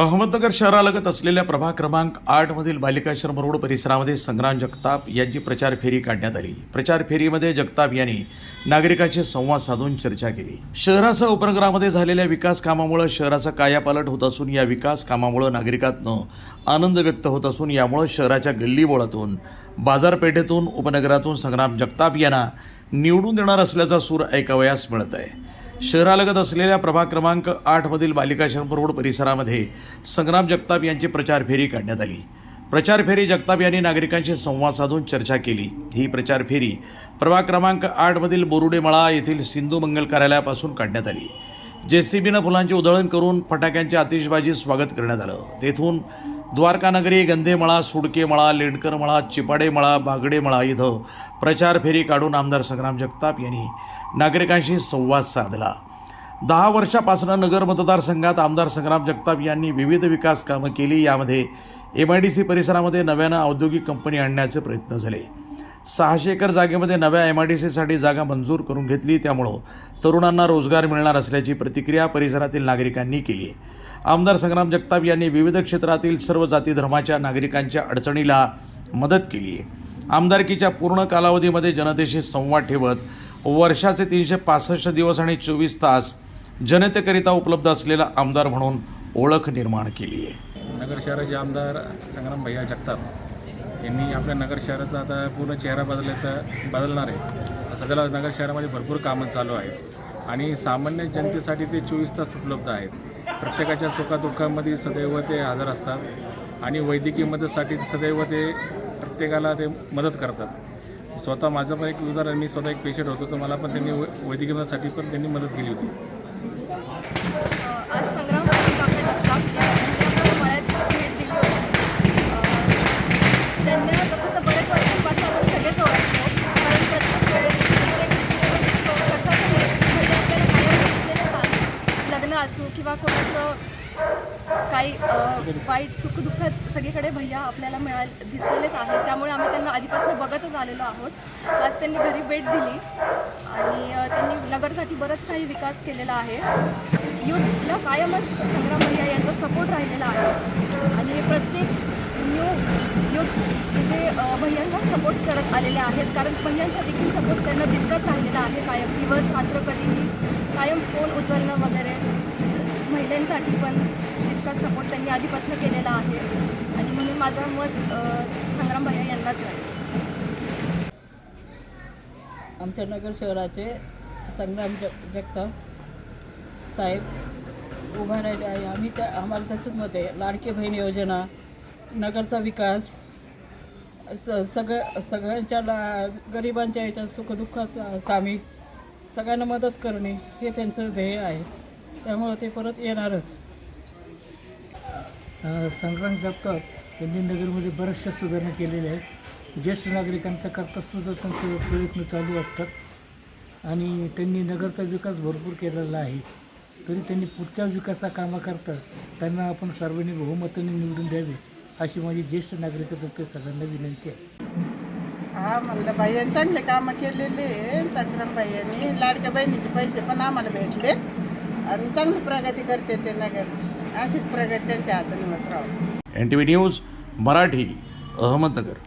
अहमदनगर शहरालगत असलेल्या प्रभाग क्रमांक आठमधील बालिकाश्रम रोड परिसरामध्ये संग्राम जगताप यांची प्रचार फेरी काढण्यात आली. प्रचार फेरीमध्ये जगताप यांनी नागरिकांशी संवाद साधून चर्चा केली. शहरासह उपनगरामध्ये झालेल्या विकास कामामुळे शहराचा कायापालट होत असून या विकास कामामुळे नागरिकांतनं आनंद व्यक्त होत असून यामुळे शहराच्या गल्लीबोळातून बाजारपेठेतून उपनगरातून संग्राम जगताप यांना निवडून देणार असल्याचा सूर ऐकावयास मिळत आहे. शहरालगत असलेल्या प्रभाग क्रमांक आठमधील बालिकाश्रम रोड परिसरामध्ये संग्राम जगताप यांची प्रचार फेरी काढण्यात आली. प्रचार फेरी जगताप यांनी नागरिकांशी संवाद साधून चर्चा केली. ही प्रचार फेरी प्रभाग क्रमांक आठमधील बोरुडेमळा येथील सिंधू मंगल कार्यालयापासून काढण्यात आली. जे सी बीनं फुलांची उधळण करून फटाक्यांची आतिषबाजी स्वागत करण्यात आलं. तेथून द्वारकानगरी गंधेमळा सुडकेमळा लेंडकरमळा चिपाडेमळा बागडेमळा इथं प्रचार फेरी काढून आमदार संग्राम जगताप यांनी नागरिकांशी संवाद साधला. दहा वर्षापासून नगर मतदारसंघात आमदार संग्राम जगताप यांनी विविध विकास कामं केली यामध्ये एम आय डी सी परिसरामध्ये नव्यानं औद्योगिक कंपनी आणण्याचे प्रयत्न झाले. सहाशे एकर जागेमध्ये नव्या एम आय डी सीसाठी जागा मंजूर करून घेतली त्यामुळं तरुणांना रोजगार मिळणार असल्याची प्रतिक्रिया परिसरातील नागरिकांनी केली आहे. आमदार संग्राम जगताप यांनी विविध क्षेत्रातील सर्व जाती धर्माच्या नागरिकांच्या अडचणीला मदत केली आहे. आमदारकीच्या पूर्ण कालावधीमध्ये जनतेशी संवाद ठेवत वर्षाचे तीनशे पासष्ट दिवस आणि चोवीस तास जनतेकरिता उपलब्ध असलेला आमदार म्हणून ओळख निर्माण केली आहे. नगर शहराचे आमदार संग्राम भैया जगताप यांनी आपल्या नगर शहराचा आता पूर्ण चेहरा बदलायचा बदलणार आहे. सध्याला नगर शहरामध्ये भरपूर कामं चालू आहेत आणि सामान्य जनतेसाठी ते चोवीस तास उपलब्ध आहेत. प्रत्येकाच्या सुखादुःखामध्ये सदैव ते हजर असतात आणि वैद्यकीय मदतीसाठी सदैव ते प्रत्येकाला ते मदत करतात. स्वतः माझं पण एक उदाहरण मी स्वतः एक पेशंट होतो तर मला पण त्यांनी वै- वैद्यकीय मदतीसाठी पण त्यांनी मदत केली होती. वाईट सुखदुःख सगळीकडे भैया आपल्याला मिळा दिसलेलेच आहेत. त्यामुळे आम्ही त्यांना आधीपासून बघतच आलेलो आहोत. आज त्यांनी घरी भेट दिली. आणि त्यांनी नगरसाठी बरंच काही विकास केलेला आहे. यूथला कायमच संग्राम भैया यांचा सपोर्ट राहिलेला आहे. आणि प्रत्येक न्यू यूथ इथे भैयांना सपोर्ट करत आलेले आहेत. कारण भैयांचा देखील सपोर्ट त्यांना तितकंच राहिलेला आहे. कायम दिवस रात्र कधीही कायम फोन उचलणं वगैरे महिलांसाठी पण. तितकाच सपोर्ट त्यांनी आधीपासून केलेला आहे. आणि म्हणून माझं मत संग्राम भैया यांनाच आहे. आमच्या नगर शहराचे संग्राम जग जगताप साहेब उभा राहिले आहे. आम्ही त्या आम्हाला त्याचंच मत आहे. लाडके बहीण योजना नगरचा विकास स सगळं सगळ्यांच्या ला गरिबांच्या याच्यात सुखदुःखाचा सामील सगळ्यांना मदत करणे हे त्यांचं ध्येय आहे. त्यामुळं ते परत येणारच. संग्राम जगताप यांनी नगरमध्ये बऱ्याचशा सुधारणा केलेल्या आहेत. ज्येष्ठ नागरिकांच्या करतासुद्धा त्यांचे प्रयत्न चालू असतात आणि त्यांनी नगरचा विकास भरपूर केलेला आहे. तरी त्यांनी पुढच्या विकासा कामाकरता त्यांना आपण सार्वजनिक बहुमताने निवडून द्यावे अशी माझी ज्येष्ठ नागरिकातर्फे सगळ्यांना विनंती आहे. हा म्हणलं बाईने चांगले कामं केलेले संग्राम बाईयांनी लाडक्या बहिणीचे पैसे पण आम्हाला भेटले. आणि चांगली प्रगती करते ते नगरची. अशीच प्रगती त्यांच्या हाताने होत राहू. N T V news Marathi Ahmednagar.